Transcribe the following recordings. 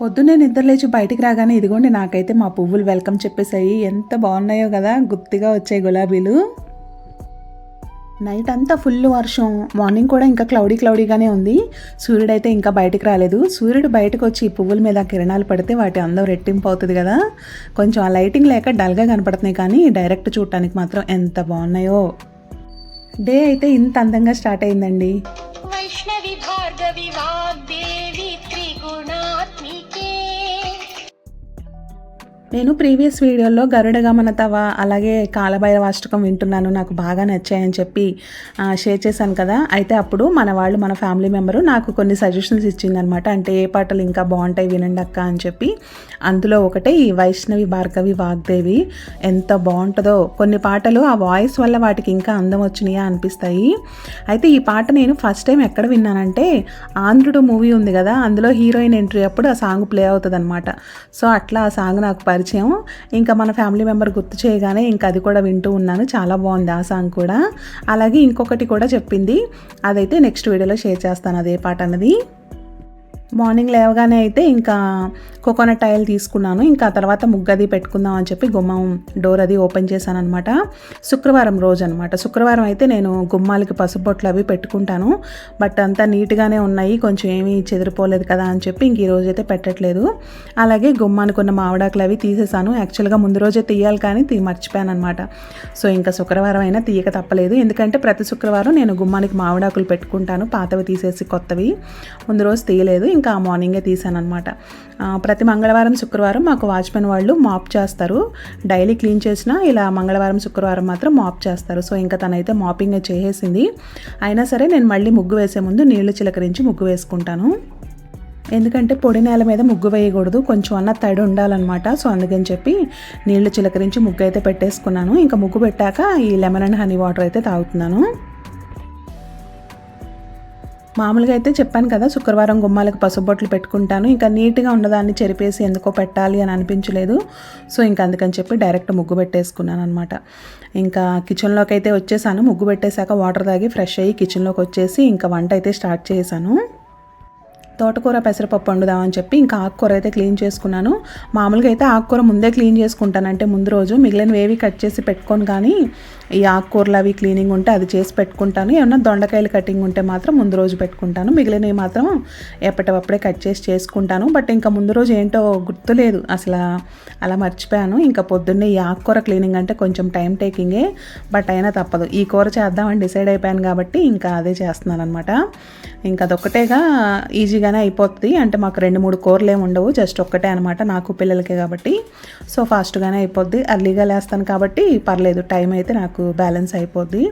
పొద్దున్నే నిద్రలేచి బయటికి రాగానే ఇదిగోండి నాకైతే మా పువ్వులు వెల్కమ్ చెప్పేసాయి ఎంత బాగున్నాయో కదా గుత్తిగా వచ్చాయి గులాబీలు. నైట్ అంతా ఫుల్ వర్షం. మార్నింగ్ కూడా ఇంకా క్లౌడీ క్లౌడీగానే ఉంది. సూర్యుడు అయితే ఇంకా బయటకు రాలేదు. సూర్యుడు బయటకు వచ్చి పువ్వుల మీద కిరణాలు పడితే వాటి అందం రెట్టింపు అవుతుంది కదా. కొంచెం ఆ లైటింగ్ లేక డల్గా కనపడుతున్నాయి కానీ డైరెక్ట్ చూడటానికి మాత్రం ఎంత బాగున్నాయో. డే అయితే ఇంత అందంగా స్టార్ట్ అయిందండి. వైష్ణవి భార్గవి వాగ్దే నేను ప్రీవియస్ వీడియోలో గరుడ గమన తవ అలాగే కాలభైరవ వింటున్నాను. నాకు బాగా నచ్చాయని చెప్పి షేర్ చేశాను కదా. అయితే అప్పుడు మన వాళ్ళు మన ఫ్యామిలీ మెంబరు నాకు కొన్ని సజెషన్స్ ఇచ్చిందనమాట అంటే ఏ పాటలు ఇంకా బాగుంటాయి వినండి అక్క అని చెప్పి. అందులో ఒకటే ఈ వైష్ణవి భార్గవి వాగ్దేవి ఎంత బాగుంటుందో. కొన్ని పాటలు ఆ వాయిస్ వల్ల వాటికి ఇంకా అందం వచ్చినాయా అనిపిస్తాయి. అయితే ఈ పాట నేను ఫస్ట్ టైం ఎక్కడ విన్నానంటే ఆంధ్రుడు మూవీ ఉంది కదా అందులో హీరోయిన్ ఎంట్రీ అప్పుడు ఆ సాంగ్ ప్లే అవుతుంది అనమాట సో అట్లా ఆ సాంగ్ నాకు పరిచయం. ఇంకా మన ఫ్యామిలీ మెంబర్ గుర్తు చేయగానే ఇంకా అది కూడా వింటూ ఉన్నాను. చాలా బాగుంది ఆ సాంగ్ కూడా. అలాగే ఇంకొకటి కూడా చెప్పింది. అదైతే నెక్స్ట్ వీడియోలో షేర్ చేస్తాను అదే పాట అన్నది మార్నింగ్ లేవగానే అయితే ఇంకా కోకోనట్ ఆయిల్ తీసుకున్నాను. ఇంకా తర్వాత ముగ్గది పెట్టుకుందాం అని చెప్పి గుమ్మం డోర్ అది ఓపెన్ చేశాను అనమాట శుక్రవారం రోజు అనమాట శుక్రవారం అయితే నేను గుమ్మాలకి పసుపొట్లు అవి పెట్టుకుంటాను. బట్ అంతా నీట్గానే ఉన్నాయి. కొంచెం ఏమీ చెదిరిపోలేదు కదా అని చెప్పి ఇంక ఈ రోజు అయితే పెట్టట్లేదు. అలాగే గుమ్మానికి ఉన్న మావిడాకులు అవి తీసేసాను యాక్చువల్గా ముందు రోజే తీయాలి కానీ తీ మర్చిపోయాను అనమాట సో ఇంకా శుక్రవారం అయినా తీయక తప్పలేదు. ఎందుకంటే ప్రతి శుక్రవారం నేను గుమ్మానికి మావిడాకులు పెట్టుకుంటాను. పాతవి తీసేసి కొత్తవి. ముందు రోజు తీయలేదు. ఇంకా ఆ మార్నింగే తీసాను అనమాట ప్రతి మంగళవారం శుక్రవారం మాకు వాచ్మెన్ వాళ్ళు మాప్ చేస్తారు. డైలీ క్లీన్ చేసినా ఇలా మంగళవారం శుక్రవారం మాత్రం మాప్ చేస్తారు. సో ఇంకా తనైతే మాపింగ్ చేసేసింది. అయినా సరే నేను మళ్ళీ ముగ్గు వేసే ముందు నీళ్ళు చిలకరించి ముగ్గు వేసుకుంటాను. ఎందుకంటే పొడి నేల మీద ముగ్గు వేయకూడదు. కొంచెం అన్న తడి ఉండాలన్నమాట. సో అందుకని చెప్పి నీళ్ళు చిలకరించి ముగ్గు అయితే పెట్టేసుకున్నాను. ఇంకా ముగ్గు పెట్టాక ఈ లెమన్ అండ్ హనీ వాటర్ అయితే తాగుతున్నాను. మామూలుగా అయితే చెప్పాను కదా శుక్రవారం గుమ్మాలకు పసుబొట్లు పెట్టుకుంటాను. ఇంకా నీట్గా ఉన్నదాన్ని చెరిపేసి ఎందుకో పెట్టాలి అని అనిపించలేదు. సో ఇంకా అందుకని చెప్పి డైరెక్ట్ ముగ్గు పెట్టేసుకున్నాను అనమాట ఇంకా కిచెన్లోకి అయితే వచ్చేసాను. ముగ్గు పెట్టేశాక వాటర్ తాగి ఫ్రెష్ అయ్యి కిచెన్లోకి వచ్చేసి ఇంకా వంట అయితే స్టార్ట్ చేశాను. తోటకూర పెసరపప్పు వండుదామని చెప్పి ఇంకా ఆకుకూర అయితే క్లీన్ చేసుకున్నాను. మామూలుగా అయితే ఆకుకూర ముందే క్లీన్ చేసుకుంటాను. అంటే ముందు రోజు మిగిలినవి ఏవి కట్ చేసి పెట్టుకొని కానీ ఈ ఆకుకూరలు అవి క్లీనింగ్ ఉంటే అది చేసి పెట్టుకుంటాను. ఏమన్నా దొండకాయలు కటింగ్ ఉంటే మాత్రం ముందు రోజు పెట్టుకుంటాను. మిగిలినవి మాత్రం ఎప్పటికప్పుడే కట్ చేసి చేసుకుంటాను. బట్ ఇంకా ముందు రోజు ఏంటో గుర్తులేదు. అసలు అలా మర్చిపోయాను. ఇంకా పొద్దున్నే ఈ ఆకుకూర క్లీనింగ్ అంటే కొంచెం టైం టేకింగే. బట్ అయినా తప్పదు. ఈ కూర చేద్దామని డిసైడ్ అయిపోయాను కాబట్టి ఇంకా అదే చేస్తున్నాను అనమాట ఇంకా అదొక్కటేగా ఈజీగానే అయిపోతుంది అంటే మాకు రెండు మూడు కూరలు ఏమి ఉండవు. జస్ట్ ఒక్కటే అనమాట నాకు పిల్లలకే కాబట్టి. సో ఫాస్ట్గానే అయిపోద్ది. అర్లీగా లేస్తాను కాబట్టి పర్లేదు. టైం అయితే నాకు బ్యాలెన్స్ అయిపోద్ది.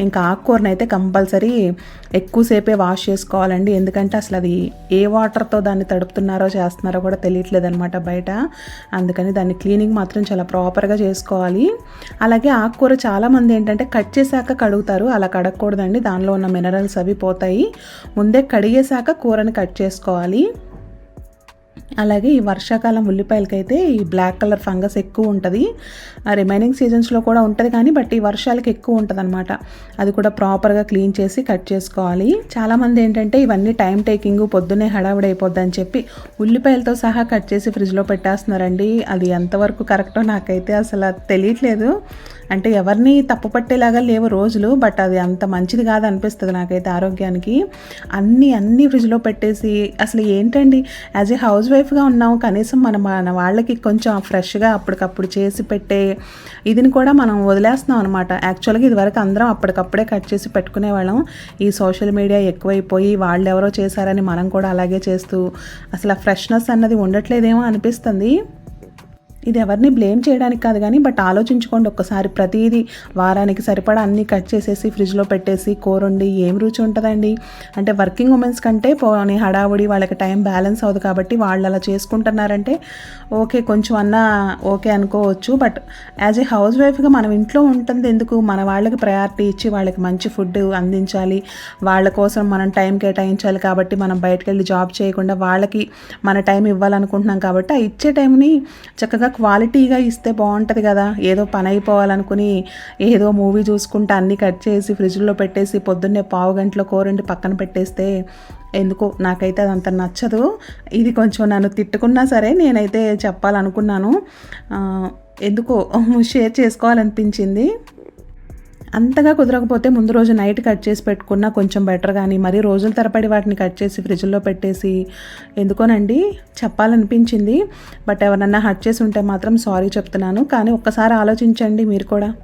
ఇంకా ఆకుకూరని అయితే కంపల్సరీ ఎక్కువసేపే వాష్ చేసుకోవాలండి. ఎందుకంటే అసలు అది ఏ వాటర్తో దాన్ని తడుపుతున్నారో చేస్తున్నారో కూడా తెలియట్లేదు అనమాట బయట. అందుకని దాన్ని క్లీనింగ్ మాత్రం చాలా ప్రాపర్గా చేసుకోవాలి. అలాగే ఆకుకూర చాలామంది ఏంటంటే కట్ చేశాక కడుగుతారు. అలా కడగకూడదండి. దానిలో ఉన్న మినరల్స్ అవి పోతాయి. ముందే కడిగేశాక కూరని కట్ చేసుకోవాలి. అలాగే ఈ వర్షాకాలం ఉల్లిపాయలకైతే ఈ బ్లాక్ కలర్ ఫంగస్ ఎక్కువ ఉంటుంది. ఆ రిమైనింగ్ సీజన్స్లో కూడా ఉంటుంది కానీ బట్ ఈ వర్షాలకి ఎక్కువ ఉంటుంది అనమాట అది కూడా ప్రాపర్గా క్లీన్ చేసి కట్ చేసుకోవాలి. చాలామంది ఏంటంటే ఇవన్నీ టైం టేకింగ్ పొద్దున్నే హడావిడి అయిపోద్ది అని చెప్పి ఉల్లిపాయలతో సహా కట్ చేసి ఫ్రిడ్జ్లో పెట్టేస్తున్నారండి. అది ఎంతవరకు కరెక్టో నాకైతే అసలు తెలియట్లేదు. అంటే ఎవరిని తప్పు పట్టేలాగా లేవు రోజులు బట్ అది అంత మంచిది కాదు అనిపిస్తుంది నాకైతే ఆరోగ్యానికి. అన్నీ అన్నీ ఫ్రిడ్జ్లో పెట్టేసి అసలు ఏంటండి? యాజ్ ఏ హౌస్ వైఫ్గా ఉన్నాం కనీసం మన మన వాళ్ళకి కొంచెం ఫ్రెష్గా అప్పటికప్పుడు చేసి పెట్టే ఇదిని కూడా మనం వదిలేస్తున్నాం అనమాట యాక్చువల్గా ఇదివరకు అందరం అప్పటికప్పుడే కట్ చేసి పెట్టుకునే వాళ్ళం. ఈ సోషల్ మీడియా ఎక్కువైపోయి వాళ్ళు ఎవరో చేశారని మనం కూడా అలాగే చేస్తూ అసలు ఆ ఫ్రెష్నెస్ అన్నది ఉండట్లేదేమో అనిపిస్తుంది. ఇది ఎవరిని బ్లేమ్ చేయడానికి కాదు కానీ బట్ ఆలోచించుకోండి ఒక్కసారి. ప్రతిదీ వారానికి సరిపడా అన్నీ కట్ చేసేసి ఫ్రిడ్జ్లో పెట్టేసి కూర వండి ఏం రుచి ఉంటుందండి? అంటే వర్కింగ్ ఉమెన్స్ కంటే పోనీ హడావుడి వాళ్ళకి టైం బ్యాలెన్స్ అవుతుంది కాబట్టి వాళ్ళు అలా చేసుకుంటున్నారంటే ఓకే కొంచెం అన్నా ఓకే అనుకోవచ్చు. బట్ యాజ్ ఏ హౌస్ వైఫ్గా మనం ఇంట్లో ఉంటుంది ఎందుకు? మన వాళ్ళకి ప్రయారిటీ ఇచ్చి వాళ్ళకి మంచి ఫుడ్ అందించాలి. వాళ్ళ కోసం మనం టైం కేటాయించాలి కాబట్టి మనం బయటకు వెళ్ళి జాబ్ చేయకుండా వాళ్ళకి మన టైం ఇవ్వాలనుకుంటున్నాం కాబట్టి ఆ ఇచ్చే టైంని చక్కగా క్వాలిటీగా ఇస్తే బాగుంటుంది కదా. ఏదో పని అయిపోవాలనుకుని ఏదో మూవీ చూసుకుంటే అన్నీ కట్ చేసి ఫ్రిడ్జ్లో పెట్టేసి పొద్దున్నే పావు గంటలో కూరండి పక్కన పెట్టేస్తే ఎందుకో నాకైతే అదంత నచ్చదు. ఇది కొంచెం నన్ను తిట్టుకున్నా సరే నేనైతే చెప్పాలనుకున్నాను. ఎందుకో షేర్ చేసుకోవాలనిపించింది. అంతగా కుదరకపోతే ముందు రోజు నైట్ కట్ చేసి పెట్టుకున్నా కొంచెం బెటర్ కానీ మరీ రోజుల తరపడి వాటిని కట్ చేసి ఫ్రిడ్జ్లో పెట్టేసి ఎందుకోనండి? చెప్పాలనిపించింది. బట్ ఎవరన్నా హట్ చేసి ఉంటే మాత్రం సారీ చెప్తున్నాను. కానీ ఒక్కసారి ఆలోచించండి మీరు కూడా.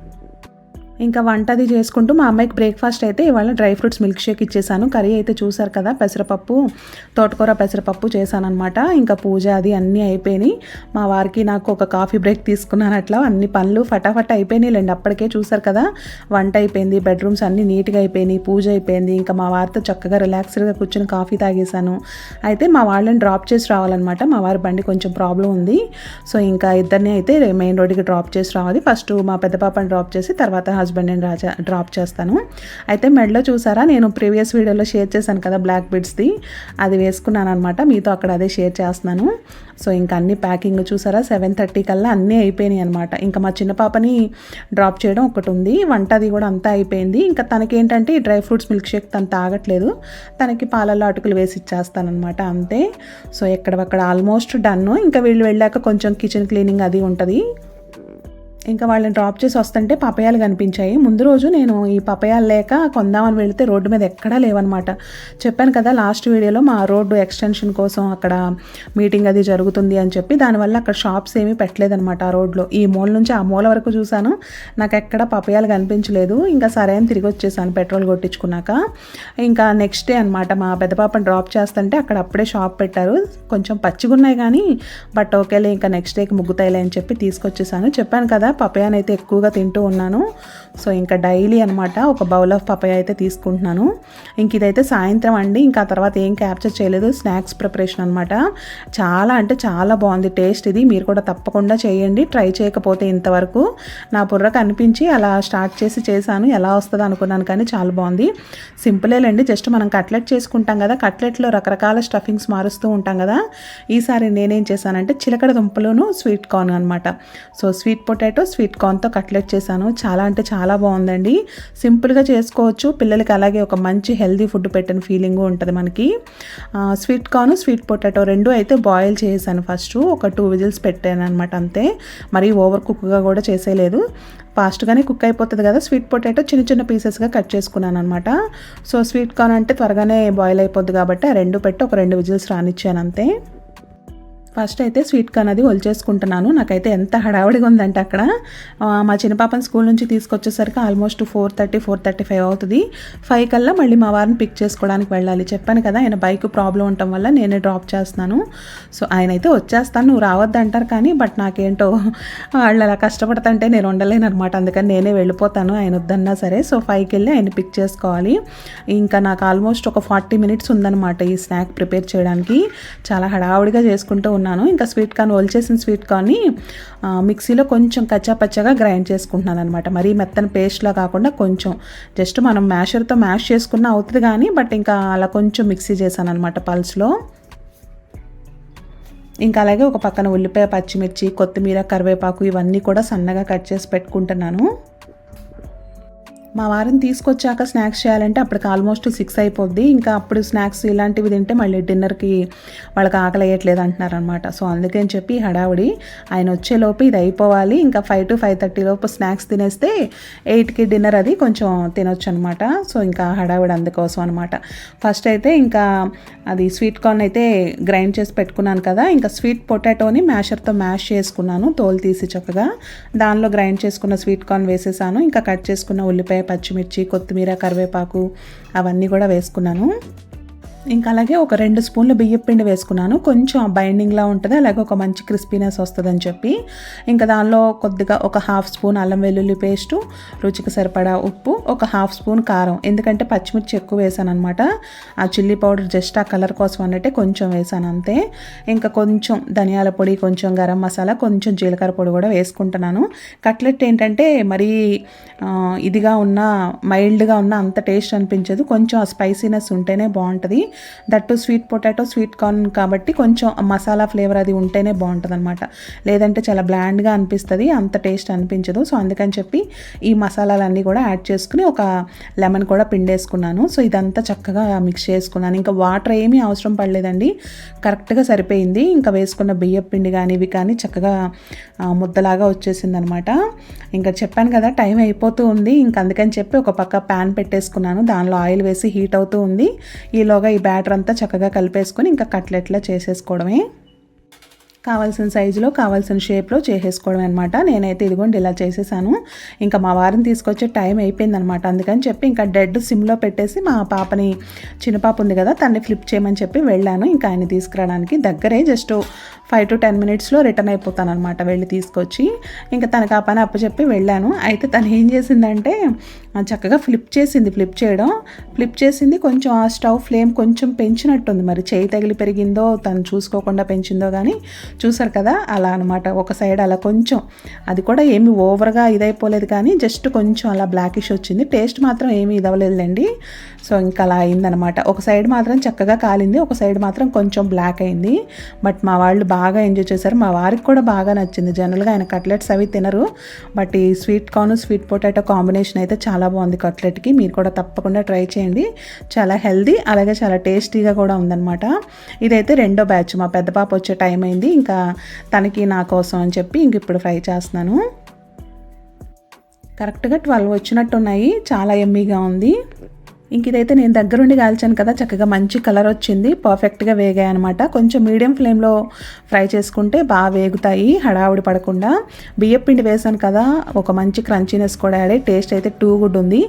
ఇంకా వంట అది చేసుకుంటూ మా అమ్మాయికి బ్రేక్ఫాస్ట్ అయితే ఇవాళ డ్రై ఫ్రూట్స్ మిల్క్ షేక్ ఇచ్చేసాను. కర్రీ అయితే చూసారు కదా పెసరపప్పు తోటకూర పెసరపప్పు చేశానమాట ఇంకా పూజ అది అన్నీ అయిపోయినాయి. మా వారికి నాకు ఒక కాఫీ బ్రేక్ తీసుకున్నాను అట్లా. అన్ని పనులు ఫటాఫట్ అయిపోయినాయిలేండి అప్పటికే చూసారు కదా. వంట అయిపోయింది బెడ్రూమ్స్ అన్నీ నీట్గా అయిపోయినాయి పూజ అయిపోయింది. ఇంకా మా వారితో చక్కగా రిలాక్స్డ్గా కూర్చొని కాఫీ తాగేశాను. అయితే మా వాళ్ళని డ్రాప్ చేసి రావాలన్నమాట. మా వారి బండి కొంచెం ప్రాబ్లం ఉంది. సో ఇంకా ఇద్దరిని అయితే మెయిన్ రోడ్డుకి డ్రాప్ చేసి రావాలి. ఫస్ట్ మా పెద్ద పాపని డ్రాప్ చేసి తర్వాత హస్బెండ్ని రాచా డ్రాప్ చేస్తాను. అయితే మెడలో చూసారా నేను ప్రీవియస్ వీడియోలో షేర్ చేశాను కదా బ్లాక్ బిడ్స్ది అది వేసుకున్నాను అనమాట మీతో అక్కడ అదే షేర్ చేస్తున్నాను. సో ఇంకా అన్ని ప్యాకింగ్ చూసారా సెవెన్ థర్టీ కల్లా అన్నీ అయిపోయినాయి అనమాట ఇంకా మా చిన్న పాపని డ్రాప్ చేయడం ఒకటి ఉంది. వంట అది కూడా అంతా అయిపోయింది. ఇంకా తనకి ఏంటంటే ఈ డ్రై ఫ్రూట్స్ మిల్క్ షేక్ తను తాగట్లేదు. తనకి పాలల్లో అటుకులు వేసి ఇచ్చేస్తానమాట అంతే. సో ఎక్కడక్కడ ఆల్మోస్ట్ డన్ ఇంకా వీళ్ళు వెళ్ళాక కొంచెం కిచెన్ క్లీనింగ్ అది ఉంటుంది. ఇంకా వాళ్ళని డ్రాప్ చేసి వస్తుంటే పపయాలు కనిపించాయి. ముందు రోజు నేను ఈ పపయాలు లేక కొందామని వెళితే రోడ్డు మీద ఎక్కడా లేవన్నమాట. చెప్పాను కదా లాస్ట్ వీడియోలో మా రోడ్డు ఎక్స్టెన్షన్ కోసం అక్కడ మీటింగ్ అది జరుగుతుంది అని చెప్పి దానివల్ల అక్కడ షాప్స్ ఏమీ పెట్టలేదన్నమాట ఆ రోడ్లో. ఈ మూల నుంచి ఆ మూల వరకు చూశాను. నాకు ఎక్కడ పపయాలు కనిపించలేదు. ఇంకా సరే అని తిరిగి వచ్చేసాను పెట్రోల్ కొట్టించుకున్నాక. ఇంకా నెక్స్ట్ డే అనమాట మా పెద్ద పాపను డ్రాప్ చేస్తుంటే అక్కడ అప్పుడే షాప్ పెట్టారు. కొంచెం పచ్చిగా ఉన్నాయి కానీ బట్ ఓకేలే ఇంకా నెక్స్ట్ డేకి ముగ్గుతాయిలే అని చెప్పి తీసుకొచ్చేసాను. చెప్పాను కదా పపయాన్ అయితే ఎక్కువగా తింటూ ఉన్నాను. సో ఇంకా డైలీ అనమాట ఒక బౌల్ ఆఫ్ పపయా అయితే తీసుకుంటున్నాను. ఇంక ఇదైతే సాయంత్రం అండి. ఇంకా తర్వాత ఏం క్యాప్చర్ చేయలేదు. స్నాక్స్ ప్రిపరేషన్ అనమాట చాలా అంటే చాలా బాగుంది. టేస్ట్ ఇది. మీరు కూడా తప్పకుండా చేయండి. ట్రై చేయకపోతే ఇంతవరకు నా బుర్రకు అనిపించి అలా స్టార్ట్ చేసి చేశాను. ఎలా వస్తుందో అనుకున్నాను కానీ చాలా బాగుంది. సింపులేలండి జస్ట్ మనం కట్లెట్ చేసుకుంటాం కదా. కట్లెట్లో రకరకాల స్టఫింగ్స్ మారుస్తూ ఉంటాం కదా. ఈసారి నేనేం చేశానంటే చిలకడ దుంపలోను స్వీట్ కార్న్ అనమాట సో స్వీట్ పొటాటో స్వీట్ కార్న్తో కట్లెట్ చేశాను. చాలా అంటే చాలా బాగుందండి. సింపుల్గా చేసుకోవచ్చు. పిల్లలకి అలాగే ఒక మంచి హెల్దీ ఫుడ్ పెట్టిన ఫీలింగ్ ఉంటుంది మనకి. స్వీట్ కార్న్ స్వీట్ పొటాటో రెండు అయితే బాయిల్ చేశాను ఫస్ట్. ఒక టూ విజిల్స్ పెట్టాను అనమాట అంతే. మరీ ఓవర్ కుక్గా కూడా చేసేయలేదు. ఫాస్ట్గానే కుక్ అయిపోతుంది కదా. స్వీట్ పొటాటో చిన్న చిన్న పీసెస్గా కట్ చేసుకున్నాను అనమాట సో స్వీట్ కార్న్ అంటే త్వరగానే బాయిల్ అయిపోద్ది కాబట్టి ఆ రెండు పెట్టి ఒక రెండు విజిల్స్ రానిచ్చాను అంతే. ఫస్ట్ అయితే స్వీట్ కార్న్ అది ఒలిచేసుకుంటున్నాను నాకైతే ఎంత హడావుడిగా ఉందంటే అక్కడ మా చిన్న పాపని స్కూల్ నుంచి తీసుకొచ్చేసరికి almost four thirty four thirty five అవుతుంది. ఫైవ్ కల్లా మళ్ళీ మా వారిని పిక్ చేసుకోవడానికి వెళ్ళాలి. చెప్పాను కదా ఆయన బైక్ ప్రాబ్లం ఉండటం వల్ల నేనే డ్రాప్ చేస్తున్నాను. సో ఆయన అయితే వచ్చేస్తాను. నువ్వు రావద్దు అంటారు కానీ బట్ నాకేంటో వాళ్ళు అలా కష్టపడుతుంటే నేను ఉండలేను అనమాట అందుకని నేనే వెళ్ళిపోతాను. ఆయన వద్దన్నా సరే సో ఫైవ్కి వెళ్ళి ఆయన పిక్ చేసుకోవాలి. ఇంకా నాకు ఆల్మోస్ట్ ఒక ఫార్టీ మినిట్స్ ఉందన్నమాట ఈ స్నాక్ ప్రిపేర్ చేయడానికి. చాలా హడావుడిగా చేసుకుంటూ తీసుకున్నాను ఇంకా స్వీట్ కార్న్ ఒలిచేసిన స్వీట్ కార్న్ని మిక్సీలో కొంచెం కచ్చాపచ్చగా గ్రైండ్ చేసుకుంటున్నాను అనమాట మరీ మెత్తని పేస్ట్లా కాకుండా కొంచెం. జస్ట్ మనం మ్యాషర్తో మ్యాష్ చేసుకున్న అవుతుంది కానీ బట్ ఇంకా అలా కొంచెం మిక్సీ చేశాను అనమాట పల్స్లో. ఇంకా అలాగే ఒక పక్కన ఉల్లిపాయ పచ్చిమిర్చి కొత్తిమీర కరివేపాకు ఇవన్నీ కూడా సన్నగా కట్ చేసి పెట్టుకుంటున్నాను. మా వారిని తీసుకొచ్చాక స్నాక్స్ చేయాలంటే అప్పటికి ఆల్మోస్ట్ సిక్స్ అయిపోద్ది. ఇంకా అప్పుడు స్నాక్స్ ఇలాంటివి తింటే మళ్ళీ డిన్నర్కి వాళ్ళకి ఆకలి వేయట్లేదు అంటున్నారు అనమాట సో అందుకని చెప్పి హడావుడి ఆయన వచ్చేలోపు ఇది అయిపోవాలి. ఇంకా ఫైవ్ టు ఫైవ్ థర్టీ లోపు స్నాక్స్ తినేస్తే ఎయిట్కి డిన్నర్ అది కొంచెం తినొచ్చు అనమాట సో ఇంకా హడావుడి అందుకోసం అనమాట ఫస్ట్ అయితే ఇంకా అది స్వీట్ కార్న్ అయితే గ్రైండ్ చేసి పెట్టుకున్నాను కదా ఇంకా స్వీట్ పొటాటోని మ్యాషర్తో మ్యాష్ చేసుకున్నాను. తోలు తీసి చక్కగా దానిలో గ్రైండ్ చేసుకున్న స్వీట్ కార్న్ వేసేసాను. ఇంకా కట్ చేసుకున్న ఉల్లిపాయ పచ్చిమిర్చి కొత్తిమీర కరివేపాకు అవన్నీ కూడా వేసుకున్నాను. ఇంకా అలాగే ఒక రెండు స్పూన్లు బియ్యం పిండి వేసుకున్నాను. కొంచెం బైండింగ్లా ఉంటుంది అలాగే ఒక మంచి క్రిస్పీనెస్ వస్తుందని చెప్పి. ఇంకా దానిలో కొద్దిగా ఒక హాఫ్ స్పూన్ అల్లం వెల్లుల్లి పేస్టు రుచికి సరిపడా ఉప్పు ఒక హాఫ్ స్పూన్ కారం. ఎందుకంటే పచ్చిమిర్చి ఎక్కువ వేసాను అనమాట ఆ చిల్లీ పౌడర్ జస్ట్ ఆ కలర్ కోసం అన్నట్టే కొంచెం వేసాను అంతే. ఇంకా కొంచెం ధనియాల పొడి కొంచెం గరం మసాలా కొంచెం జీలకర్ర పొడి కూడా వేసుకుంటున్నాను. కట్లెట్ ఏంటంటే మరీ ఇదిగా ఉన్న మైల్డ్గా ఉన్న అంత టేస్ట్ అనిపించదు. కొంచెం ఆ స్పైసీనెస్ ఉంటేనే బాగుంటుంది. That sweet potato sweet corn కాబట్టి కొంచెం మసాలా ఫ్లేవర్ అది ఉంటేనే బాగుంటుంది అనమాట లేదంటే చాలా బ్లాండ్గా అనిపిస్తుంది అంత టేస్ట్ అనిపించదు. సో అందుకని చెప్పి ఈ మసాలాలన్నీ కూడా యాడ్ చేసుకుని ఒక లెమన్ కూడా పిండేసుకున్నాను. సో ఇదంతా చక్కగా మిక్స్ చేసుకున్నాను. ఇంకా వాటర్ ఏమీ అవసరం పడలేదండి. కరెక్ట్గా సరిపోయింది. ఇంకా వేసుకున్న బియ్యం పిండి కానీ ఇవి కానీ చక్కగా ముద్దలాగా వచ్చేసింది అనమాట ఇంకా చెప్పాను కదా టైం అయిపోతూ ఉంది. ఇంకా అందుకని చెప్పి ఒక పక్క ప్యాన్ పెట్టేసుకున్నాను. దానిలో ఆయిల్ వేసి హీట్ అవుతూ ఉంది. ఈలోగా ఈ బ్యాటర్ అంతా చక్కగా కలిపేసుకొని ఇంకా కట్లెట్లా చేసేసుకోవడమే కావాల్సిన సైజులో కావాల్సిన షేప్లో చేసేసుకోవడం అనమాట నేనైతే ఇదిగోండి ఇలా చేసేసాను. ఇంకా మా వారిని తీసుకొచ్చే టైం అయిపోయింది అనమాట అందుకని చెప్పి ఇంకా డెడ్ సిమ్లో పెట్టేసి మా పాపని చిన్న పాప ఉంది కదా తన్ని ఫ్లిప్ చేయమని చెప్పి వెళ్ళాను. ఇంకా ఆయన తీసుకురావడానికి దగ్గరే జస్ట్ ఫైవ్ టు టెన్ మినిట్స్లో రిటర్న్ అయిపోతాను అనమాట వెళ్ళి తీసుకొచ్చి. ఇంకా తనకు ఆ పని అప్పచెప్పి వెళ్ళాను. అయితే తను ఏం చేసిందంటే చక్కగా ఫ్లిప్ చేసింది ఫ్లిప్ చేయడం. ఫ్లిప్ చేసింది కొంచెం ఆ స్టవ్ ఫ్లేమ్ కొంచెం పెంచినట్టుంది. మరి చేయి తగిలి పెరిగిందో తను చూసుకోకుండా పెంచిందో కానీ చూసారు కదా? అలా అనమాట ఒక సైడ్ అలా కొంచెం అది కూడా ఏమి ఓవర్గా ఇదైపోలేదు కానీ జస్ట్ కొంచెం అలా బ్లాకిష్ వచ్చింది. టేస్ట్ మాత్రం ఏమీ ఇదవలేదులేండి సో ఇంకా అలా అయిందనమాట ఒక సైడ్ మాత్రం చక్కగా కాలింది ఒక సైడ్ మాత్రం కొంచెం బ్లాక్ అయింది. బట్ మా వాళ్ళు బాగా ఎంజాయ్ చేశారు. మా వారికి కూడా బాగా నచ్చింది. జనరల్గా ఆయన కట్లెట్స్ అవి తినరు. బట్ ఈ sweet corn sweet potato combination అయితే చాలా బాగుంది కట్లెట్కి మీరు కూడా తప్పకుండా ట్రై చేయండి. చాలా హెల్దీ అలాగే చాలా టేస్టీగా కూడా ఉందన్నమాట. ఇదైతే రెండో బ్యాచ్ మా పెద్ద పాప వచ్చే టైం అయింది. ఇంకా తనకి నా కోసం అని చెప్పి ఇంక ఇప్పుడు ఫ్రై చేస్తున్నాను. కరెక్ట్గా ట్వెల్వ్ వచ్చినట్టున్నాయి. చాలా ఎమ్మీగా ఉంది. ఇంక ఇదైతే నేను దగ్గరుండి కాల్చాను కదా చక్కగా మంచి కలర్ వచ్చింది పర్ఫెక్ట్గా వేగాయి అనమాట కొంచెం మీడియం ఫ్లేమ్లో ఫ్రై చేసుకుంటే బాగా వేగుతాయి హడావుడి పడకుండా. బియ్యం పిండి వేసాను కదా ఒక మంచి క్రంచీనెస్ కూడా యాడ్ టేస్ట్ అయితే టూ గుడ్ ఉంది.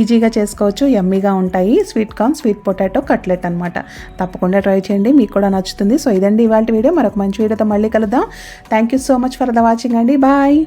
ఈజీగా చేసుకోవచ్చు ఎమ్మీగా ఉంటాయి. Sweet corn sweet potato cutlet అనమాట తప్పకుండా ట్రై చేయండి మీకు కూడా నచ్చుతుంది. సో ఇదండి ఇవాళ వీడియో. మరొక మంచి వీడియోతో మళ్ళీ కలుద్దాం. Thank you so much for the watching అండి. బాయ్